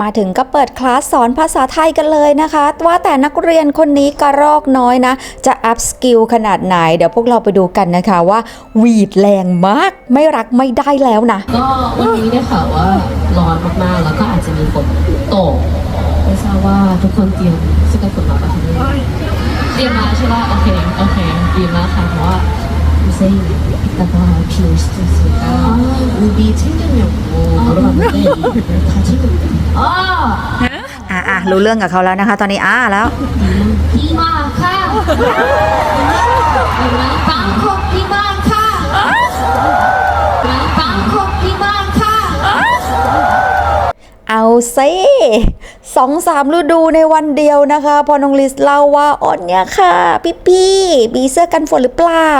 มาถึงก็เปิดคลาสสอนภาษาไทยกันเลยนะคะ ว่าแต่นักเรียนคนนี้กระรอกน้อยนะ จะอัพสกิลขนาดไหน เดี๋ยวพวกเราไปดูกันนะคะว่า วีดแรงมาก ไม่รักไม่ได้แล้วนะ ก็วันนี้ได้ข่าวว่าร้อนมากๆ แล้วก็อาจจะมีฝนตกไม่ทราบว่าทุกคนเตรียมเสื้อกันฝนมาปะคะเนี่ยเตรียมมาใช่ป่ะโอเค โอเคดีมากค่ะเพราะว่า ไม่ใช่이따가비올수도있으니까우비챙겨냐고물어봤는데다챙겼대요 아 อ่ะอ่ะรู้เรื่องกับเขาแล้วนะคะ ตอนนี้อ่าแล้ว 비마카 방콕 비마카 ซิสองสามฤดูในวันเดียวนะคะพอน้องลิสเล่าว่าอ๋อเนี่ยค่ะพี่พี่มีเสื้อกันฝนหรือเปล่า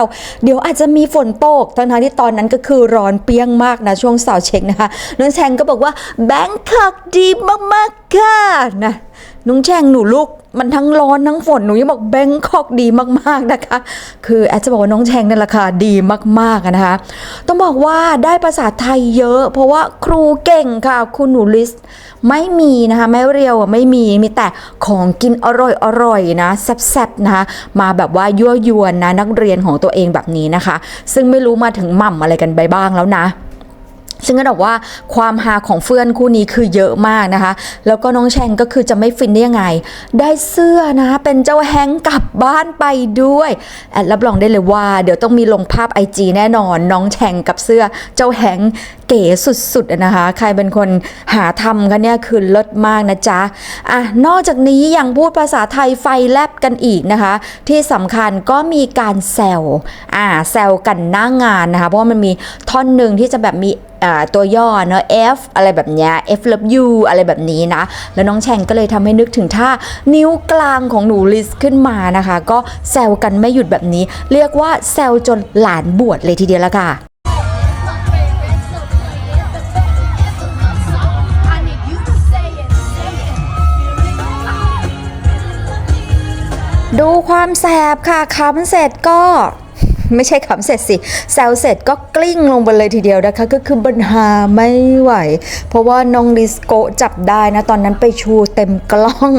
เดี๋ยวอาจจะมีฝนตกทั้งทที่ตอนนั้นก็คือร้อนเปรี้ยงมากนะช่วงสาวเช็คนะคะน้องแชงก็บอกว่าแบงคอกดีมากๆค่ะนะน้องแชงหนูลูก มันทั้งร้อนทั้งฝนหนูยังบอกแบงคอกดีมากๆนะคะ คือแอดจะบอกว่าน้องแชงนี่ยราคาดีมากๆนะคะ ต้องบอกว่าได้ภาษาไทยเยอะ เพราะว่าครูเก่งค่ะคุณหนูลิสไม่มีนะคะแม่เรียวอะไม่มีมีแต่ของกินอร่อยอร่อยนะแซ่บๆนะคะมาแบบว่ายั่วยวนนะนักเรียนของตัวเองแบบนี้นะคะ ซึ่งไม่รู้มาถึงหม่ำอะไรกันไปบ้างแล้วนะ ซึ่งก็บอกว่าความฮาของเฟื่อนคู่นี้คือเยอะมากนะคะ แล้วก็น้องแชงก็คือจะไม่ฟินได้ยังไง ได้เสื้อนะ เป็นเจ้าแฮงกลับบ้านไปด้วยแอดรับรองได้เลยว่า เดี๋ยวต้องมีลงภาพ IG แน่นอน น้องแชงกับเสื้อเจ้าแฮง เก๋สุดๆอะนะคะ ใครเป็นคนหาทำกันเนี่ยคือเลิศมากนะจ๊ะอะนอกจากนี้ยังพูดภาษาไทยไฟแลบกันอีกนะคะ ที่สำคัญก็มีการแซวอ่าแซวกันหน้างานนะคะ เพราะามันมีท่อนหนึ่งที่จะแบบมีตัวย่อเนอะ F อะไรแบบเนี้ย F love you อะไรแบบนี้นะ แล้วน้องแชงก็เลยทำให้นึกถึงท่านิ้วกลางของหนูลิสขึ้นมานะคะ ก็แซวกันไม่หยุดแบบนี้ เรียกว่าแซวจนหลานบวชเลยทีเดียวละค่ะ ดูความแสบค่ะคำเสร็จก็ ไม่ใช่ขำเสร็จสิแซวเสร็จก็กลิ้งลงไปเลยทีเดียวนะคะ ก็คือบัญหาไม่ไหว เพราะว่าน้องดิสโกจับได้นะ ตอนนั้นไปชูเต็มกล้อง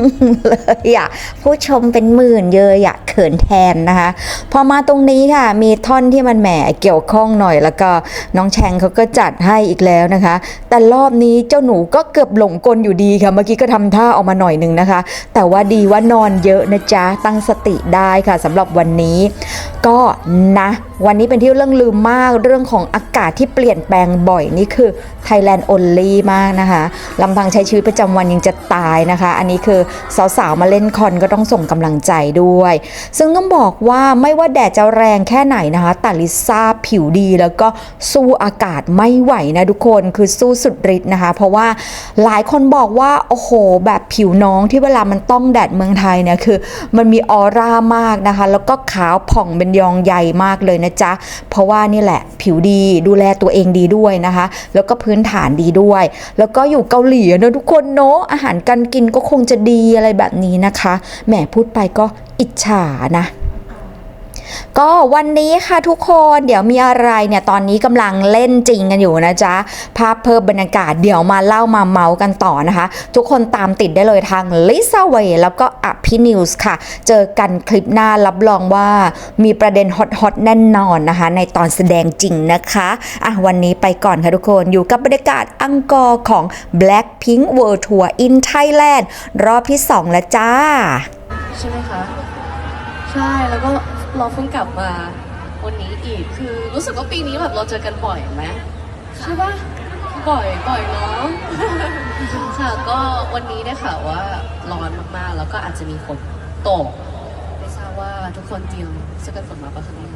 เลยอะผู้ชมเป็นหมื่นเยอะอะเขินแทนนะคะ พอมาตรงนี้ค่ะ มีท่อนที่มันแหมเกี่ยวข้องหน่อยแล้วก็น้องแชงเขาก็จัดให้อีกแล้วนะคะ แต่รอบนี้เจ้าหนูก็เกือบหลงกลอยู่ดีค่ะ เมื่อกี้ก็ทำท่าออกมาหน่อยหนึ่งนะคะ แต่ว่าดีว่านอนเยอะนะจ๊ะตั้งสติได้ค่ะสำหรับวันนี้ ก็นะ วันนี้เป็นที่เรื่องลืมมากเรื่องของอากาศที่เปลี่ยนแปลงบ่อยนี่คือ Thailand only มากนะคะลำพังใช้ชีวิตประจำวันยังจะตายนะคะ อันนี้คือสาวๆมาเล่นคอนก็ต้องส่งกำลังใจด้วย ซึ่งต้องบอกว่าไม่ว่าแดดจะแรงแค่ไหนนะคะแต่ลิซ่าผิวดีแล้วก็สู้อากาศไม่ไหวนะทุกคนคือสู้สุดฤทธิ์นะคะ เพราะว่าหลายคนบอกว่าโอ้โห แบบผิวน้องที่เวลามันต้องแดดเมืองไทยเนี่ยคือ มันมีออร่ามากนะคะ แล้วก็ขาวผ่องเป็นยองใหญ่มากเลยนะจ๊ะ เพราะว่านี่แหละผิวดีดูแลตัวเองดีด้วยนะคะ แล้วก็พื้นฐานดีด้วย แล้วก็อยู่เกาหลีนะทุกคนเนาะอาหารการกินก็คงจะดีอะไรแบบนี้นะคะแหมพูดไปก็อิจฉานะ ก็วันนี้ค่ะทุกคนเดี๋ยวมีอะไรเนี่ยตอนนี้กำลังเล่นจริงกันอยู่นะจ๊ะ ภาพเพิ่มบรรยากาศเดี๋ยวมาเล่ามาเมาส์กันต่อนะคะ ทุกคนตามติดได้เลยทาง Lisa Way แล้วก็อภินิวส์ค่ะ เจอกันคลิปหน้ารับรองว่ามีประเด็นฮอตๆแน่นอนนะคะ ในตอนแสดงจริงนะคะอะวันนี้ไปก่อนค่ะทุกคนอยู่กับบรรยากาศอังกอร์ของ Blackpink World Tour in Thailand รอบที่ 2 แล้วจ้า ใช่ไหมคะ ใช่แล้วก็ เราเพิ่งกลับมาวันนี้อีกคือรู้สึกว่าปีนี้แบบเราเจอกันบ่อยไหมใช่ปะบ่อยบ่อยเนาะค่ะก็วันนี้ได้ข่าวว่าร้อนมากๆ แล้วก็อาจจะมีฝนตกไม่ทราบว่าทุกคนเตรียมเสื้อกันฝนมาปะคะเนี่ย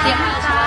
เตรียมมาใช่ไหม